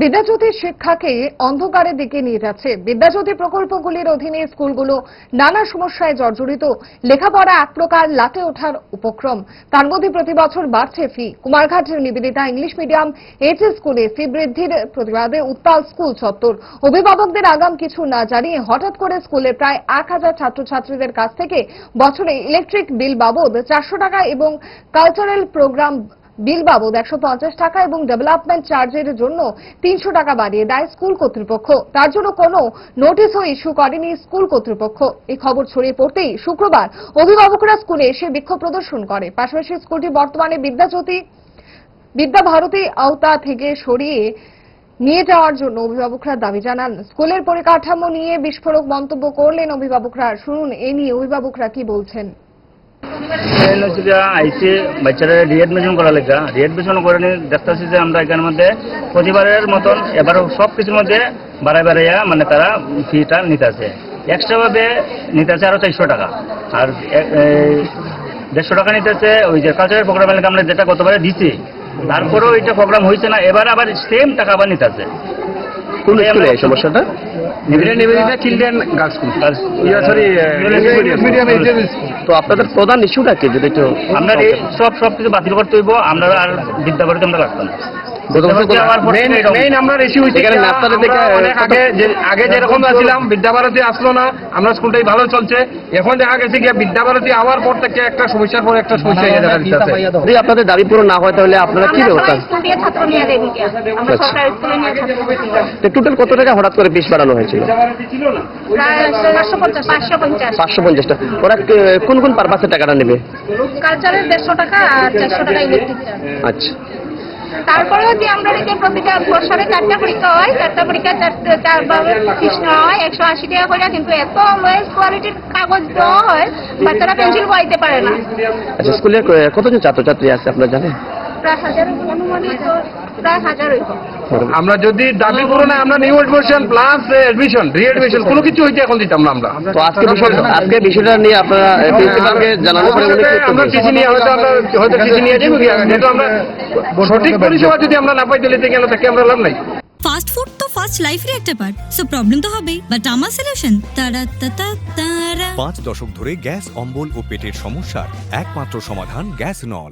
বিদ্যাজ্যোতি শিক্ষাকে অন্ধকারের দিকে নিয়ে যাচ্ছে। বিদ্যাজ্যোতি প্রকল্পগুলির অধীনে স্কুলগুলো নানা সমস্যায় জর্জরিত। লেখাপড়া এক প্রকার লাটে ওঠার উপক্রম। তার মধ্যে প্রতি বছর বাড়ছে ফি। কুমারঘাটের নিবেদিতা ইংলিশ মিডিয়াম এইচএস স্কুলে ফি বৃদ্ধির প্রতিবাদে উত্তাল স্কুল চত্বর। অভিভাবকদের আগাম কিছু না জানিয়ে হঠাৎ করে স্কুলে প্রায় এক হাজার ছাত্রছাত্রীদের কাছ থেকে বছরে ইলেকট্রিক বিল বাবদ চারশো টাকা এবং কালচারাল প্রোগ্রাম বিল বাবদ একশো পঞ্চাশ টাকা এবং ডেভেলপমেন্ট চার্জের জন্য তিনশো টাকা বাড়িয়ে দেয় স্কুল কর্তৃপক্ষ। তার জন্য কোনো নোটিশও ইস্যু করেনি স্কুল কর্তৃপক্ষ। এই খবর ছড়িয়ে পড়তেই শুক্রবার অভিভাবকরা স্কুলে এসে বিক্ষোভ প্রদর্শন করে। পাশাপাশি স্কুলটি বর্তমানে বিদ্যাজ্যোতি বিদ্যাভারতী আওতা থেকে সরিয়ে নিয়ে যাওয়ার জন্য অভিভাবকরা দাবি জানান। স্কুলের পরিকাঠামো নিয়ে বিস্ফোরক মন্তব্য করলেন অভিভাবকরা। শুনুন, এ নিয়ে অভিভাবকরা কি বলছেন? আইসি, বাচ্চারা রিএডমিশন করা লেখা রিএডমিশন করে দেখতেছি যে আমরা এখানের মধ্যে প্রতিবারের মতন এবার সব কিছুর মধ্যে বাড়াই বাড়াইয়া মানে তারা ফিটা নিতেছে। এক্সট্রাভাবে নিতেছে আরও চারশো টাকা। আর দেড়শো টাকা নিতেছে ওই যে কালচারাল প্রোগ্রামের লেগে আমরা যেটা গতবারে দিছি, তারপরেও এটা প্রোগ্রাম হয়েছে না, এবার আবার সেম টাকা আবার নিতেছে। কোন স্কুলে এই সমস্যাটা। Nivedita Nivedita children girls school yeah sorry তো আপনাদের প্রধান ইস্যুটা কি? যদি একটু আমরা সব সব কিছু বাতিল করতে হইব আমরা আর বিদ্যাবাড়িতে আমরা রাখতাম আগে যে আগে যেরকম ছিলাম বিদ্যাভারতী আসলো না আমরা স্কুলটাই ভালো চলছে। এখন দেখা গেছে কি বিদ্যাভারতী আওয়ার পর থেকে একটা সমস্যার পর একটা সমস্যা এসে দেখা দিতেছে যদি আপনাদের দাবি পূরণ না হয় তাহলে আপনারা কি ব্যবস্থা আমরা আচ্ছা। টোটাল কত টাকা হঠাৎ করে ফিস বাড়ানো হয়েছিল? পাঁচশো পঞ্চাশ পাঁচশো পঞ্চাশটা। ওরা কোন কোন পারপাসের টাকাটা নেবে? কালচারের দেড়শো টাকা আর চারশো টাকা ইলেকট্রিক আচ্ছা। তারপরেও যে আমরা যে প্রতিটা বছরে চারটা পরীক্ষা হয়, চারটা পরীক্ষা চারভাবে কৃষ্ণ হয়, একশো আশি টাকা করে, কিন্তু এত লোয়েস কোয়ালিটির কাগজ দেওয়া হয়, বাচ্চারা পেন্সিল বাইতে পারে না। আচ্ছা স্কুলে ক- কতজন ছাত্রছাত্রী আছে আপনারা জানেন? প্রায় হাজার অনুমানিত প্রায় হাজারই আমরা যদি দাবি পূরণে আমরা new admission plus admission re admission কোনো কিছু হইতে এখন দিতাম না আমরা। তো আজকে বিষয় আজকে বিষয়টা নিয়ে আপনারা প্রিন্সিপালকে জানানোর পরে উনি আমরা? টিসি নিয়ে হয়তো আমরা হয়তো টিসি নিয়ে যাব যেহেতু আমরা সঠিক পরিষেবা যদি আমরা না পাই তাহলে থেকে আমরা তাকে আমরা লাভ নাই। ফাস্ট ফুড তো ফাস্ট লাইফের একটা পার্ট সো প্রবলেম তো হবেই। বাট আমার সলিউশন তারা তারা তারা পাঁচ দশক ধরে গ্যাস অম্বল ও পেটের সমস্যার একমাত্র সমাধান গ্যাস নল।